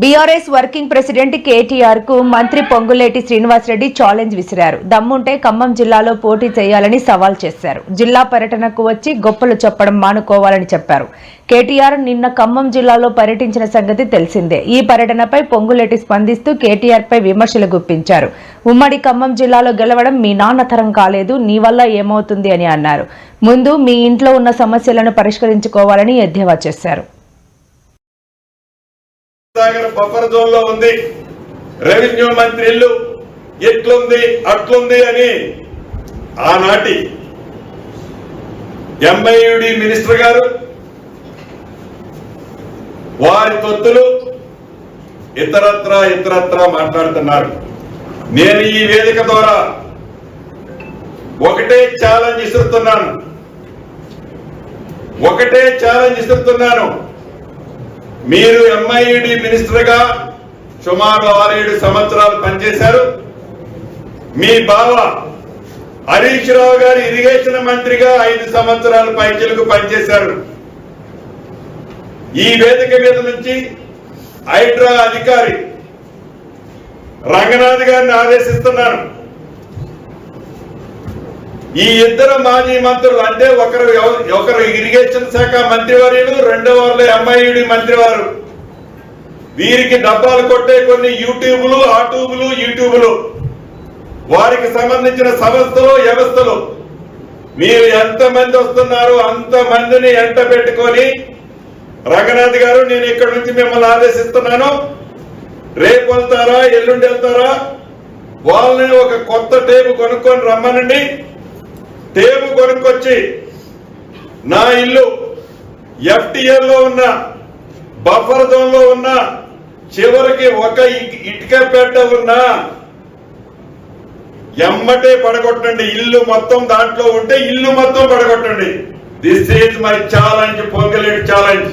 BRS working president కేటీఆర్కు మంత్రి Ponguleti Srinivasa Reddy challenge విసిరారు. దమ్ముంటే ఖమ్మం జిల్లాలో పోటీ చేయాలని సవాల్ చేశారు. జిల్లా పర్యటనకు వచ్చి గొప్పలు చెప్పడం మానుకోవాలని చెప్పారు. కేటీఆర్ నిన్న ఖమ్మం జిల్లాలో పర్యటించిన సంగతి తెలిసిందే. ఈ పర్యటనపై పొంగులేటి స్పందిస్తూ కేటీఆర్ పై విమర్శలు గుప్పించారు. ఉమ్మడి ఖమ్మం జిల్లాలో గెలవడం మీ నాన్న తరం కాలేదు నీ వల్ల ఏమవుతుంది అని అన్నారు. ముందు మీ ఇంట్లో ఉన్న సమస్యలను పరిష్కరించుకోవాలని ఎద్దేవా చేశారు. సాగర్ బఫర్ జోన్లో ఉంది. రెవెన్యూ మంత్రి ఇల్లు ఎట్లుంది అట్లుంది అని ఆనాటి ఎంఐయుడి మినిస్టర్ గారు వారి తొత్తులు ఇతరత్ర ఇతరత్ర మాట్లాడుతున్నారు. నేను ఈ వేదిక ద్వారా ఒకటే ఛాలెంజ్ ఇస్తున్నాను ఒకటే ఛాలెంజ్ ఇస్తున్నాను మీరు ఎంఐడి మినిస్టర్గా సుమారు ఆరేడు సంవత్సరాలు పనిచేశారు. మీ బావ హరీష్ రావు గారు ఇరిగేషన్ మంత్రిగా ఐదు సంవత్సరాలు పైచలకు పనిచేశారు. ఈ వేదిక మీద నుంచి హైడ్రా అధికారి రంగనాథ్ గారిని ఆదేశిస్తున్నాను. ఈ ఇద్దరు మాజీ మంత్రులు అంటే ఒకరు ఒకరు ఇరిగేషన్ శాఖ మంత్రివర్యులు రెండో వాళ్ళు ఎంఐడి మంత్రివారు. వీరికి డబ్బాలు కొట్టే కొన్ని యూట్యూబులు ఆ ట్యూబులు యూట్యూబులు వారికి సంబంధించిన సంస్థలు వ్యవస్థలు. మీరు ఎంత మంది వస్తున్నారు అంత మందిని ఎంట పెట్టుకొని రంగనాథ్ గారు నేను ఇక్కడ నుంచి మిమ్మల్ని ఆదేశిస్తున్నాను. రేపు వెళ్తారా ఎల్లుండి వెళ్తారా? వాళ్ళని ఒక కొత్త టేపు కొనుక్కొని రమ్మనండి. టేబు కొనుక్కొచ్చి నా ఇల్లు ఎఫ్టిఎల్లో ఉన్న బఫర్ జోన్లో ఉన్న చివరికి ఒక ఇటుక పెట్ట ఉన్న ఎమ్మటే పడగొట్టండి. ఇల్లు మొత్తం దాంట్లో ఉంటే ఇల్లు మొత్తం పడగొట్టండి. దిస్ ఈజ్ మై ఛాలెంజ్ పొంగలేడు ఛాలెంజ్